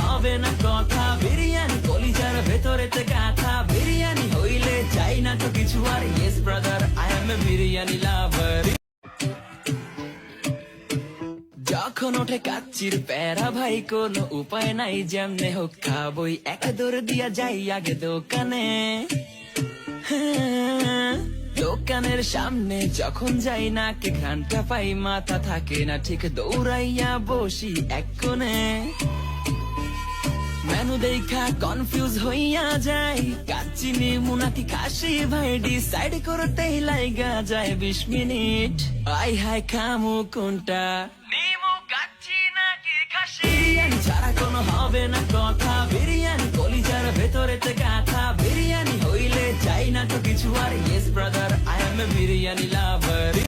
হবে না কথা। বিরিয়ানি কলিজার গাথা। বিরিয়ানি হইলে না তো কিছু আর। Yes brother I am a biryani lover যখন ওঠে কাচ্চির প্যারা ভাই, কোনো উপায় নাই, যেমনে হোক খাবই। এক দৌড় দিয়া যাই আগে দোকানে। দোকানের সামনে যখন যাই না কে ঘ্রানটা পাই, মাথা থাকে না ঠিক, দৌড়াইয়া বসি এক কোণে। মেনু দেখা কনফিউজ হইয়া যাই কাচিনি মুনাকি খাসি ভাই ডিসাইড করতেই লাইগা যায় বিশ মিনিট। আই হাই খামু কোনটা? নাকি বিরিয়ানি ছাড়া কোনো হবে না কথা। বিরিয়ানি কলিজার ভেতরেতে গাথা। বিরিয়ানি হইলে চাই না তো কিছু আর। Yes brother I am a biryani lover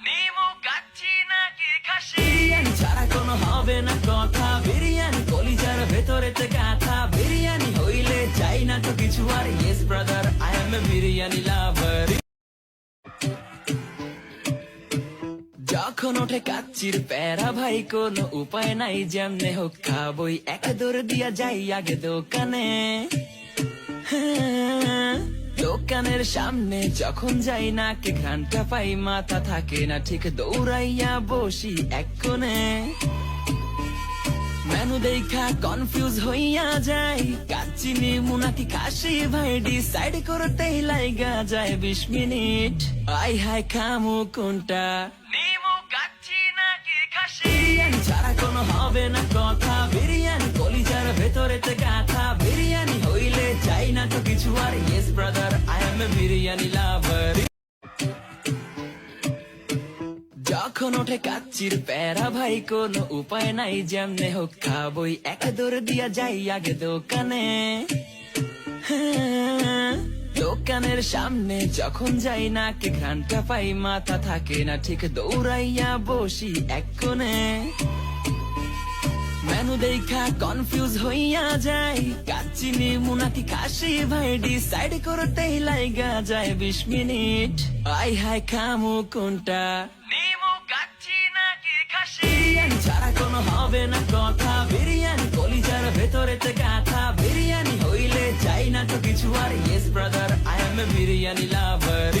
biryani ছাড়া কোনো হবে না কথা। বিরিয়ানি কলিজার ভেতরেতে গাথা। বিরিয়ানি হইলে চাই না তো কিছু আর। Yes brother I am a biryani lover যখন ওঠে কাচ্চির প্যারা ভাই কোনো উপায় নাই যেমনে হোক খাবই। এক দৌড় দিয়া যাই আগে দোকানে। হ্যাঁ, দোকানের সামনে যখন যাই না কে ঘ্রানটা পাই, মাথা থাকে না, ঠিক দৌড়াইয়া বসি এক কোণে। মেনু দেখা কনফিউজ হইয়া যাই কাচিনি মুনাকি খাসি ভাই ডিসাইড লাইগা যায় বিশ মিনিট। আই হাই খামু কোনটা? নিমু কাচ্চি নাকি খাসি? ছাড়া কোনো হবে না কথা, বিরিয়ানি ভেতরেতে গাথা বিরিয়ানি হইলে না তো কিছু আর। Yes brother I am a biryani lover যখন ওঠে কাচ্চির প্যারা ভাই, কোনো উপায় নাই, যেমনে হোক খাবই। এক দৌড় দিয়া যাই আগে দোকানে। দোকানের সামনে যখন যাই না কে ঘ্রানটা পাই, মাথা থাকে না ঠিক, দৌড়াইয়া বসি এক কোণে। মেনু দেখা কনফিউজ হইয়া যাই কাচিনি মুনাকি খাসি ভাই ডিসাইড করতেই লাইগা যায় বিশ মিনিট আই হাই খামু কোনটা নিমু কাচ্চি নাকি খাসি ছাড়া কোনো হবে না কথা বিরিয়ানি কলিজার ভেতরেতে গাথা বিরিয়ানি হইলে চাই না তো কিছু আর yes brother I am a biryani lover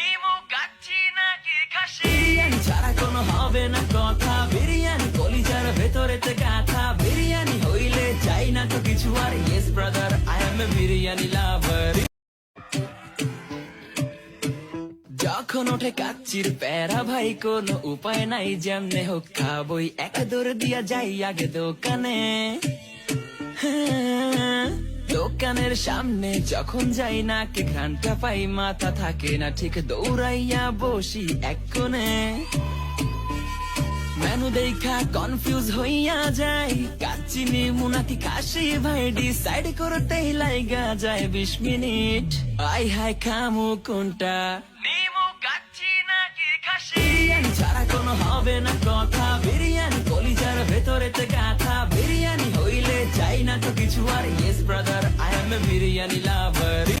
কোনো হবে না কথা। বিরিয়ানি কলিজার গাথা। বিরিয়ানি হইলে না তো কিছু আর। Yes brother I am a biryani lover যখন ওঠে কাচ্চির প্যারা ভাই, কোনো উপায় নাই, যেমনে হোক খাবই। এক দিয়া যাই আগে দোকানে। দোকানের সামনে যখন যাই না কে ঘ্রানটা পাই, মাথা থাকে না ঠিক, দৌড়াইয়া বসি এক কোণে। দেখা কনফিউজ হইয়া যায়। কাচিনি মুনাতি কাশি ভাই ডিসাইড করতে লাইগা যায় বিশ মিনিট। আই হাই খামু কোনটা? ছাড়া কোনো হবে না কথা। বিরিয়ানি কলিজার ভেতরেতে গাথা। বিরিয়ানি হইলে চাই না তো কিছু আর। Yes brother I am a biryani love